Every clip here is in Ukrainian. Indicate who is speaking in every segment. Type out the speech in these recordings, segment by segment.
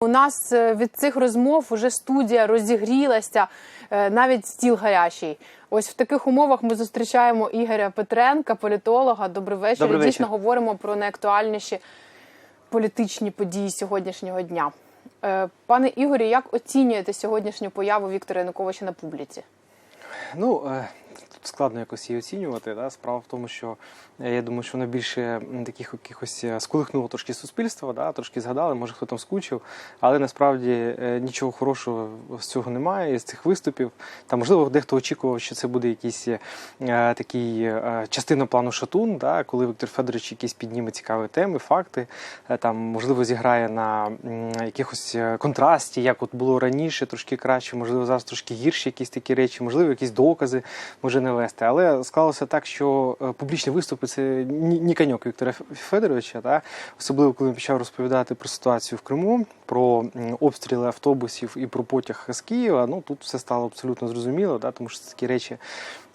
Speaker 1: У нас е, від цих розмов уже студія розігрілася, е, навіть стіл гарячий. Ось в таких умовах ми зустрічаємо Ігоря Петренка, політолога. Добрий вечір.
Speaker 2: Добрий
Speaker 1: І Дійсно говоримо про найактуальніші політичні події сьогоднішнього дня. Е, Пане Ігорі, як оцінюєте сьогоднішню появу Віктора Януковича на публіці?
Speaker 2: Ну, тут складно якось її оцінювати. Да? Справа в тому, що е, я думаю, що вона більше таких якихось е, сколихнуло трошки суспільство, да? трошки згадали, може хто там скучив, але насправді е, нічого хорошого з цього немає, з цих виступів. Та можливо, дехто очікував, що це буде якийсь такий частина плану Шатун, да? коли Віктор Федорович якісь підніме цікаві теми, факти, там можливо зіграє на якихось контрасті, як от було раніше, трошки краще, можливо, зараз трошки гірші якісь такі речі, можливо, якісь докази може навести. Але склалося так, що е, публічні виступи це ні, ні коньок Віктора Федоровича, та? особливо коли він почав розповідати про ситуацію в Криму, про обстріли автобусів і про потяг з Києва. Ну тут все стало абсолютно зрозуміло, да? тому що це такі речі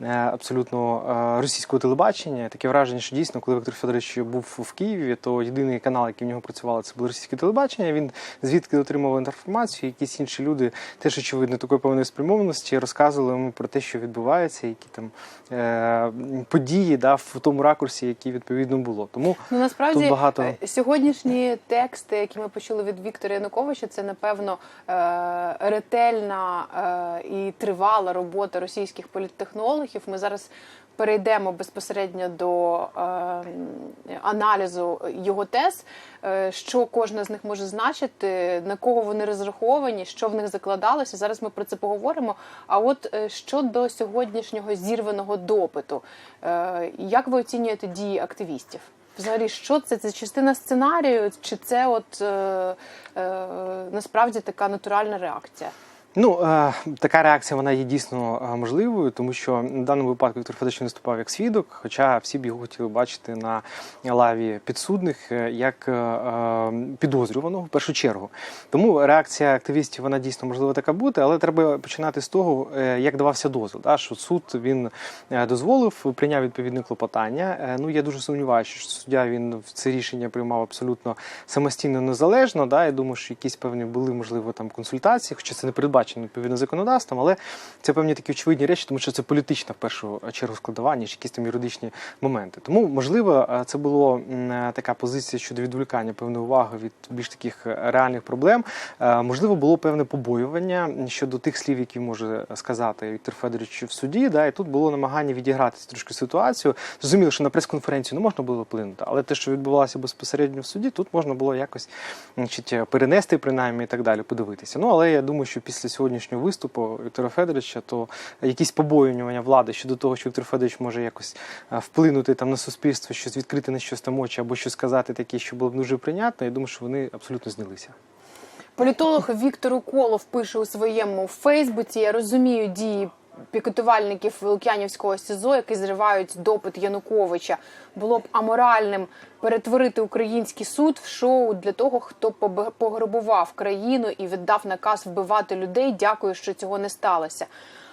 Speaker 2: е, абсолютно е, російського телебачення. Таке враження, що дійсно, коли Віктор Федорович був в Києві, то єдиний канал, який в нього працював, це було російське телебачення. Він звідки отримував інформацію, якісь інші люди, теж очевидно такої певної спрямованості, розказували йому про те, що відбувається, які там е, події да, в тому ракурсі, який відповідно було. Тому
Speaker 1: Ну насправді
Speaker 2: Тут багато-
Speaker 1: е, сьогоднішні тексти, які ми почули від Віктора Януковича, це напевно е, ретельна е, і тривала робота російських політтехнологів. Ми зараз перейдемо безпосередньо до е, аналізу його тез, е, що кожна з них може значити, на кого вони розраховані, що в них закладалося. Зараз ми про це поговоримо. А от е, щодо сьогоднішнього зірваного допиту, е, як ви оцінюєте дії активістів? Взагалі, що це? Це частина сценарію, чи це от е, е, насправді така натуральна реакція?
Speaker 2: Ну, е, така реакція вона є дійсно е, можливою, тому що в даному випадку Віктор Федорович виступав як свідок, хоча всі б його хотіли бачити на лаві підсудних е, як підозрюваного в першу чергу. Тому реакція активістів вона дійсно можливо така бути, але треба починати з того, як давався дозвіл. Що суд він дозволив, прийняв відповідне клопотання. Ну я дуже сумніваюся, що суддя він в це рішення приймав абсолютно самостійно незалежно. Да, я думаю, що якісь певні були можливо там консультації, хоча це не передбачено відповідно законодавством, але це певні такі очевидні речі, тому що це політична в першу чергу складова, ніж якісь там юридичні моменти. Тому можливо, е, це було м, е, така позиція щодо відволікання певної уваги від більш таких е, реальних проблем. Можливо, було певне побоювання щодо тих слів, які може сказати Віктор Федорович в суді. Да, і тут було намагання відіграти трошки ситуацію. Зрозуміло, що на прес-конференцію не можна було вплинути, але те, що відбувалося безпосередньо в суді, тут можна було якось значить, перенести принаймні і так далі, подивитися. Ну але я думаю, що після сьогоднішнього виступу Віктора Федоровича, то якісь побоювання влади щодо того, що Віктор Федорович може якось е, вплинути там на суспільство, щось відкрити на щось там очі або щось сказати таке, що було б дуже прийнятно. Я думаю, що вони абсолютно знялися.
Speaker 1: Політолог Віктор Уколов пише у своєму Фейсбуці: Я розумію дії пікетувальників Лук'янівського СІЗО, які зривають допит Януковича. Було б аморальним перетворити український суд в шоу для того, хто пограбував країну і віддав наказ вбивати людей. Дякую, що цього не сталося.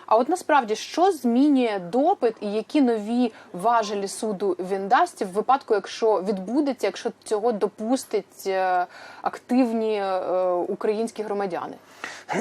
Speaker 1: А от насправді що змінює допит і які нові важелі суду він дасть в випадку, якщо відбудеться, якщо цього допустять е, активні е, українські громадяни?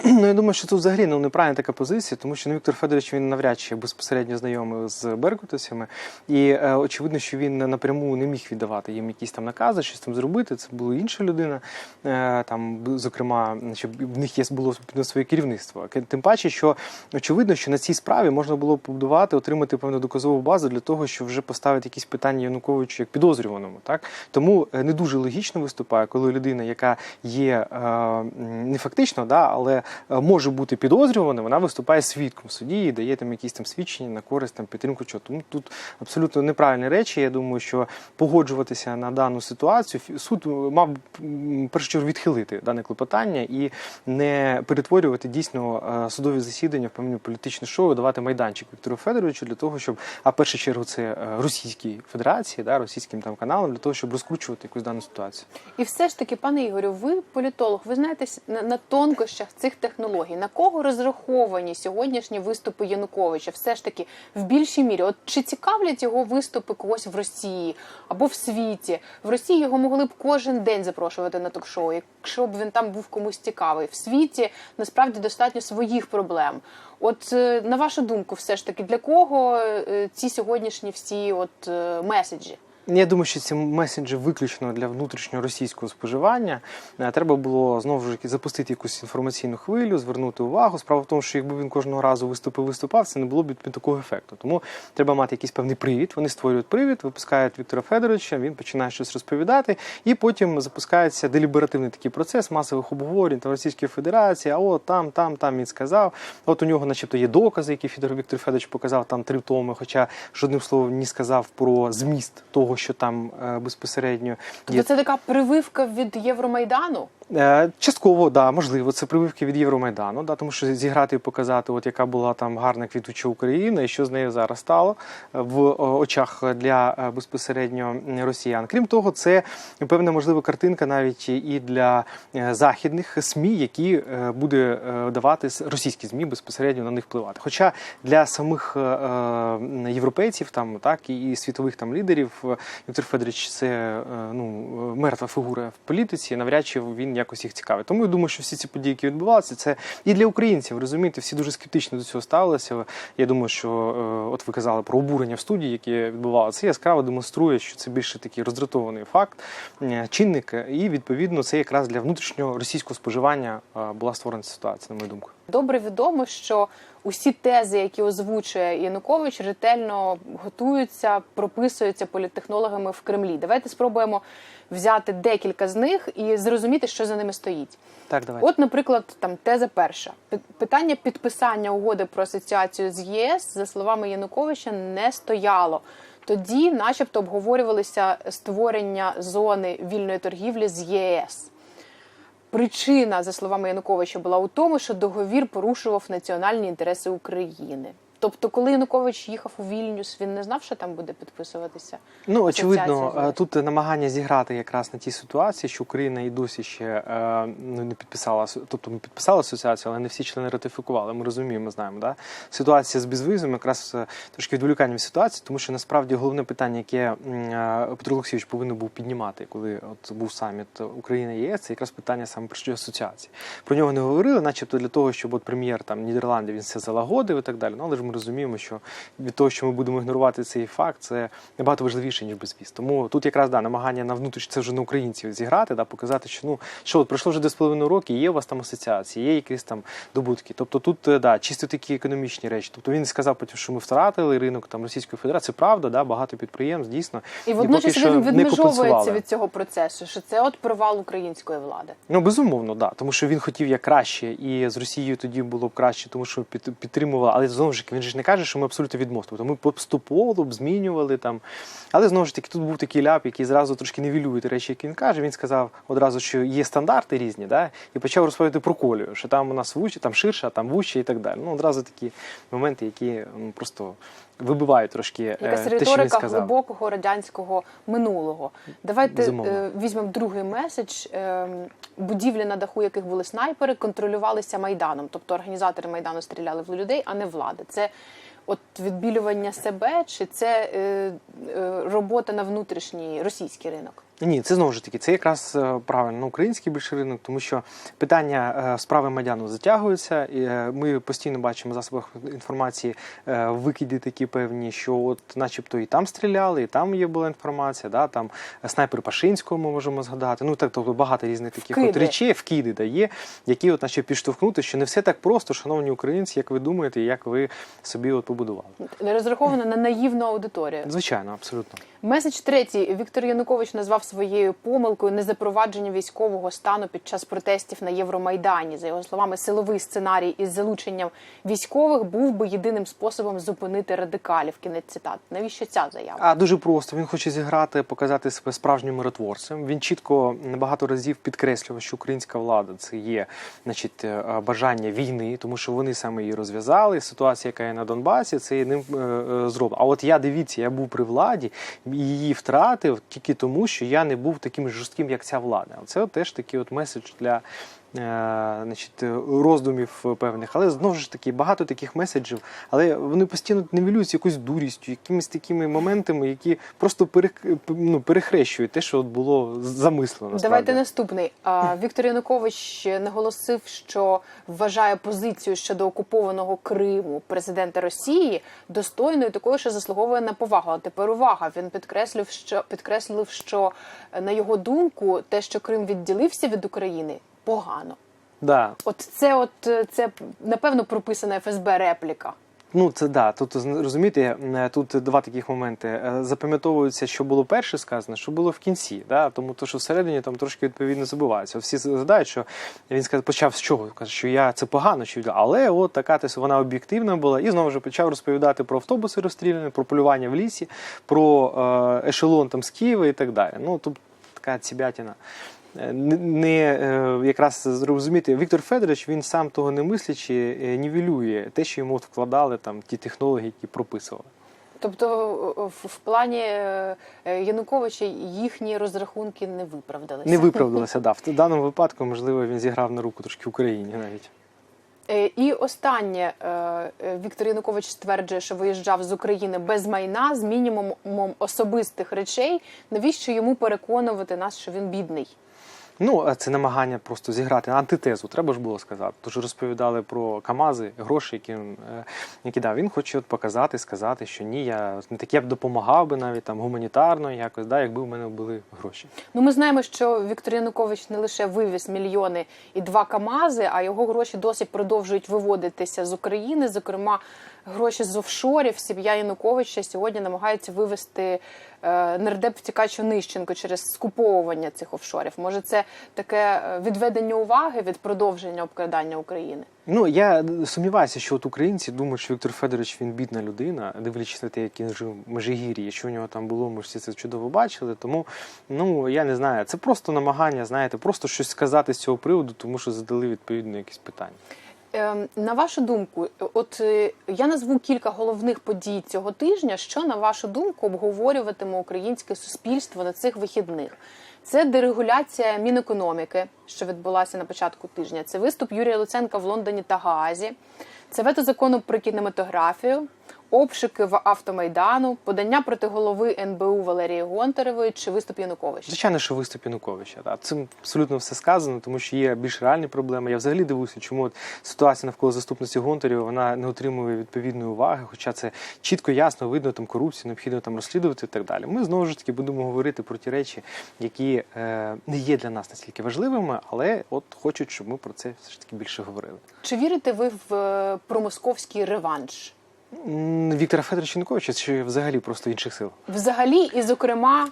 Speaker 2: Ну, я думаю, що тут взагалі ну, неправильна така позиція, тому що ну, Віктор Федорович він навряд чи безпосередньо знайомий з беркутовцями, і е, очевидно, що він напряму не міг віддавати їм якісь там накази, щось там зробити. Це була інша людина. Е, там, зокрема, щоб в них є було відповідно своє керівництво. Тим паче, що очевидно, що на цій справі можна було побудувати, отримати певну доказову базу для того, щоб вже поставити якісь питання Януковичу як підозрюваному. Так тому е, не дуже логічно виступає, коли людина, яка є е, не фактично, да, але е, може бути підозрюваним, вона виступає свідком в суді і дає там якісь там свідчення на користь там підтримку. Чого. Тому тут абсолютно неправильні речі. Я думаю, що погоджуватися на дану ситуацію суд мав першу відхилити дане клопотання і не перетворювати дійсно судові засідання в певну політичну політичне шоу, давати майданчик Віктору Федоровичу для того, щоб, а в першу чергу, це е, Російській Федерації, да, російським там каналам, для того, щоб розкручувати якусь дану ситуацію.
Speaker 1: І все ж таки, пане Ігорю, ви політолог, ви знаєте на, на тонкощах цих технологій. На кого розраховані сьогоднішні виступи Януковича? Все ж таки в більшій мірі. От чи цікавлять його виступи когось в Росії або в світі? В Росії його могли б кожен день запрошувати на ток-шоу, якщо б він там був комусь цікавий. В світі насправді достатньо своїх проблем. От на вашу думку, все ж таки, для кого е, ці сьогоднішні всі от е, меседжі?
Speaker 2: Я думаю, що ці меседжі виключно для внутрішнього російського споживання. Е, Треба було знову ж запустити якусь інформаційну хвилю, звернути увагу. Справа в тому, що якби він кожного разу виступив, виступав, це не було б такого ефекту. Тому треба мати якийсь певний привід. Вони створюють привід, випускають Віктора Федоровича, він починає щось розповідати, і потім запускається деліберативний такий процес масових обговорень та Російської Федерації. А от там, там, там він сказав. От у нього, начебто, є докази, які Федор Віктор Федорович показав там три томи, хоча жодним словом не сказав про зміст того, що там е, безпосередньо є.
Speaker 1: Тобто це така прививка від Євромайдану?
Speaker 2: Е, Частково, да, можливо, це прививки від Євромайдану, да, тому що зіграти і показати, от яка була там гарна квітуча Україна, і що з нею зараз стало е, в очах для е, безпосередньо росіян. Крім того, це певна можлива картинка навіть і для е, західних СМІ, які е, буде е, давати російські ЗМІ безпосередньо на них впливати. Хоча для самих е, е, європейців, там так і світових там лідерів, е, Віктор Федорович це е, ну е, мертва фігура в політиці. Навряд чи він якось їх цікавить. Тому я думаю, що всі ці події, які відбувалися, це і для українців. Розумієте, всі дуже скептично до цього ставилися. Я думаю, що е, от ви казали про обурення в студії, яке відбувалося. Це яскраво демонструє, що це більше такий роздратований факт, е, чинник, і відповідно це якраз для внутрішнього російського споживання е, була створена ситуація, на мою думку.
Speaker 1: Добре відомо, що усі тези, які озвучує Янукович, ретельно готуються, прописуються політтехнологами в Кремлі. Давайте спробуємо взяти декілька з них і зрозуміти, що за ними стоїть.
Speaker 2: Так, давайте.
Speaker 1: От, наприклад, там теза перша Пи- питання підписання угоди про асоціацію з ЄС, за словами Януковича, не стояло. Тоді, начебто, обговорювалися створення зони вільної торгівлі з ЄС. Причина, за словами Януковича, була у тому, що договір порушував національні інтереси України. Тобто, коли Янукович їхав у Вільнюс, він не знав, що там буде підписуватися.
Speaker 2: Ну, очевидно, тут намагання зіграти якраз на тій ситуації, що Україна і досі ще е, ну, не підписала, тобто ми підписали асоціацію, але не всі члени ратифікували. Ми розуміємо, знаємо. Да? Ситуація з безвізом якраз е, трошки відволікання від ситуації, тому що насправді головне питання, яке е, Петро Олексійович повинен був піднімати, коли от був саміт Україна і ЄС, це якраз питання саме про що асоціації. Про нього не говорили, начебто для того, щоб от прем'єр там Нідерландів він все залагодив і так далі. Ну але ж ми розуміємо, що від того, що ми будемо ігнорувати цей факт, це набагато важливіше ніж безвіз. Тому тут якраз да намагання на внутрішнє це вже на українців зіграти, да показати, що ну що от пройшло вже 2,5 роки, є у вас там асоціації, є якісь там добутки. Тобто тут е, да чисто такі економічні речі. Тобто він сказав потім, що ми втратили ринок там Російської Федерації. Правда, да багато підприємств дійсно
Speaker 1: І водночас він відмежовується від цього процесу, що це от провал української влади.
Speaker 2: Ну безумовно, да, тому що він хотів як краще, і з Росією тоді було б краще, тому що під, підтримували. Але знову ж таки, він ж не каже, що ми абсолютно відмовили. Тобто ми поступово б змінювали там. Але знову ж таки, тут був такий ляп, який зразу трошки невілює ті речі, які він каже. Він сказав одразу, що є стандарти різні, да, і почав розповідати про колію, що там у нас вучі, там ширша, там вужче і так далі. Ну одразу такі моменти, які ну, просто вибивають трошки е,
Speaker 1: Якась
Speaker 2: те, що він
Speaker 1: риторика
Speaker 2: сказав.
Speaker 1: глибокого радянського минулого. Давайте
Speaker 2: Безумовно.
Speaker 1: е, візьмемо другий меседж. Е, будівлі, на даху яких були снайпери, контролювалися майданом. Тобто організатори майдану стріляли в людей, а не влади. Це от відбілювання себе, чи це е, е, робота на внутрішній російський ринок?
Speaker 2: Ні, це знову ж таки, це якраз е, правильно український більше ринок, тому що питання е, справи Майдану затягуються. І е, ми постійно бачимо в засобах інформації викиди такі певні, що от, начебто, і там стріляли, і там є була інформація. Да, там снайпер Пашинського ми можемо згадати. Ну так, тобто багато різних таких от
Speaker 1: Вкиди.
Speaker 2: речей, вкиди дає, які от наче підштовхнути, що не все так просто, шановні українці, як ви думаєте, як ви собі от побудували.
Speaker 1: Не розраховано на наївну аудиторію.
Speaker 2: Звичайно, абсолютно.
Speaker 1: Меседж третій. Віктор Янукович назвав своєю помилкою незапровадження військового стану під час протестів на Євромайдані. За його словами, силовий сценарій із залученням військових був би єдиним способом зупинити радикалів. Кінець цитат. Навіщо ця заява?
Speaker 2: А дуже просто. Він хоче зіграти, показати себе справжнім миротворцем. Він чітко багато разів підкреслював, що українська влада це є значить, е, бажання війни, тому що вони саме її розв'язали. Ситуація, яка є на Донбасі, це ним е, е, зроблено. А от я дивіться, я був при владі її втратив тільки тому, що я не був таким жорстким, як ця влада. Це теж такий от меседж для. Е, Значить, роздумів певних, але знову ж таки багато таких меседжів, але вони постійно нивелюються якоюсь дурістю, якимись такими моментами, які просто перех, ну, перехрещують те, що от було замислено.
Speaker 1: Давайте наступний. А, Віктор Янукович наголосив, що вважає позицію щодо окупованого Криму президента Росії достойною такою, що заслуговує на повагу. А тепер увага. Він підкреслив, що підкреслив, що е, на його думку, те, що Крим відділився від України, погано.
Speaker 2: Да.
Speaker 1: От це, от е, це напевно прописана ФСБ репліка.
Speaker 2: Ну це да. Тут розумієте, е, тут два таких моменти. Е, Запам'ятовується, що було перше сказано, що було в кінці. Да? Тому то, що всередині там трошки відповідно забувається. Всі згадають, що він сказав, почав з чого? Каже, що я це погано, що але от така тось вона об'єктивна була, і знову ж почав розповідати про автобуси розстріляні, про полювання в лісі, про ешелон там з Києва і так далі. Ну тут така цібятіна. Е, Не, е, якраз зрозуміти, Віктор Федорович він сам того не мислячи, е, нівелює те, що йому вкладали там ті технології, які прописували.
Speaker 1: Тобто, в, плані Януковича їхні розрахунки не виправдалися.
Speaker 2: Не виправдалося, да. В даному випадку, можливо, він зіграв на руку трошки Україні навіть.
Speaker 1: І останнє Віктор Янукович стверджує, що виїжджав з України без майна з мінімумом особистих речей. Навіщо йому переконувати нас, що він бідний?
Speaker 2: Ну, це намагання просто зіграти антитезу, треба ж було сказати. Тож розповідали про Камази, гроші, які е, які дав. Він хоче от показати, сказати, що ні, я не таке б допомагав би навіть там гуманітарно, якось, да, якби в мене були гроші.
Speaker 1: Ну, ми знаємо, що Віктор Янукович не лише вивіз мільйони і два Камази, а його гроші досі продовжують виводитися з України. Зокрема, гроші з офшорів. Сім'я Януковича сьогодні намагається вивести е, нардеп втікач Онищенко через скуповування цих офшорів. Може, це таке е, відведення уваги від продовження обкрадання України?
Speaker 2: Ну я сумніваюся, що от українці думають, що Віктор Федорович він бідна людина, дивлячись на те, як він жив в Межигір'ї, що у нього там було, ми всі це чудово бачили. Тому ну я не знаю, це просто намагання, знаєте, просто щось сказати з цього приводу, тому що задали відповідно якісь питання.
Speaker 1: Ем, На вашу думку, от е, я назву кілька головних подій цього тижня. Що на вашу думку обговорюватиме українське суспільство на цих вихідних? Це дерегуляція Мінекономіки, що відбулася на початку тижня. Це виступ Юрія Луценка в Лондоні та Гаазі. Це вето закону про кінематографію, обшуки в автомайдану, подання проти голови НБУ Валерії Гонтаревої чи виступ Януковича.
Speaker 2: Звичайно, що виступ Януковича. Так. Цим абсолютно все сказано, тому що є більш реальні проблеми. Я взагалі дивуюся, чому от ситуація навколо заступниці Гонтарєва вона не отримує відповідної уваги, хоча це чітко, ясно видно там корупцію, необхідно там розслідувати і так далі. Ми знову ж таки будемо говорити про ті речі, які е, не є для нас настільки важливими, але от хочуть, щоб ми про це все ж таки більше говорили.
Speaker 1: Чи вірите ви в е, промосковський реванш?
Speaker 2: Віктора Федоровича Януковича чи взагалі просто інших сил?
Speaker 1: Взагалі, і зокрема е,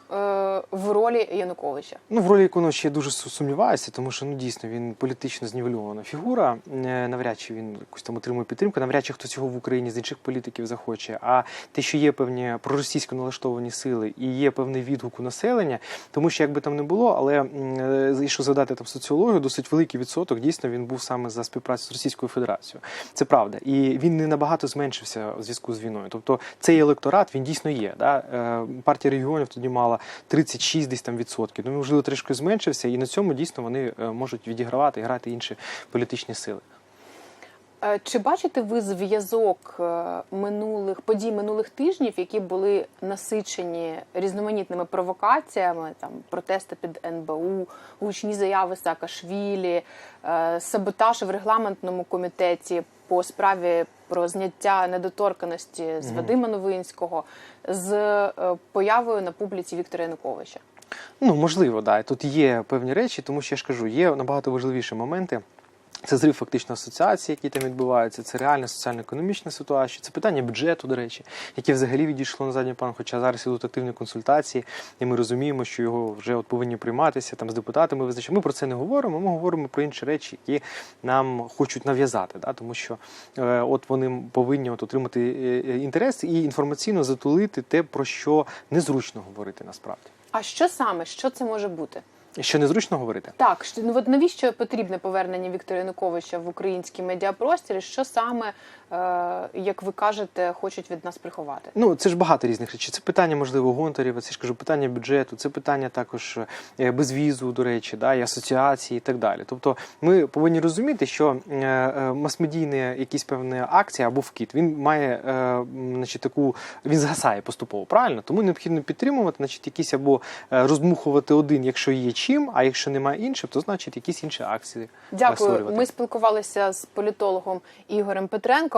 Speaker 1: в ролі Януковича.
Speaker 2: Ну, в ролі Януковича я дуже сумніваюся, тому що ну дійсно він політично знівельована фігура. Е, Навряд чи він якусь там отримує підтримку, навряд чи хтось його в Україні з інших політиків захоче. А те, що є певні проросійсько налаштовані сили і є певний відгук у населення, тому що якби там не було, але е, якщо згадати там соціологію, досить великий відсоток дійсно він був саме за співпрацю з Російською Федерацією. Це правда, і він не набагато зменшився у зв'язку з війною. Тобто цей електорат він дійсно є. Да? Е, Партія регіонів тоді мала 36 десь там відсотків. Ну, можливо, трішки зменшився, і на цьому дійсно вони е, можуть відігравати і грати інші політичні сили.
Speaker 1: Е, Чи бачите ви зв'язок минулих подій минулих тижнів, які були насичені різноманітними провокаціями, там протести під НБУ, гучні заяви Саакашвілі, саботаж в регламентному комітеті по справі про зняття недоторканості з. Вадима Новинського з е, появою на публіці Віктора Януковича?
Speaker 2: Ну, можливо, да. Тут є певні речі, тому що я ж кажу, є набагато важливіші моменти. Це зрив фактично асоціації, які там відбуваються, це реальна соціально-економічна ситуація, це питання бюджету, до речі, яке взагалі відійшло на задній план. Хоча зараз ідуть активні консультації, і ми розуміємо, що його вже от повинні прийматися там з депутатами. Визначати. Ми про це не говоримо. Ми говоримо про інші речі, які нам хочуть нав'язати, да? тому що е, от вони повинні от отримати е, е, інтерес і інформаційно затулити те, про що незручно говорити насправді.
Speaker 1: А що саме? Що це може бути?
Speaker 2: Що незручно говорити?
Speaker 1: Так, що- ну от навіщо потрібне повернення Віктора Януковича в український медіапростір? Що саме, е, як ви кажете, хочуть від нас приховати?
Speaker 2: Ну, це ж багато різних речей. Це питання, можливо, гонтарів, це ж кажу, питання бюджету, це питання також е, безвізу, до речі, да, і асоціації і так далі. Тобто ми повинні розуміти, що е, е, масмедійна якісь певна акція або вкид, він має е, значить, таку, він згасає поступово, правильно? Тому необхідно підтримувати, значить, якісь або е, розмухувати один, якщо є чим, а якщо немає іншим, то значить якісь інші акції.
Speaker 1: Дякую. Ми спілкувалися з політологом Ігорем Петренком.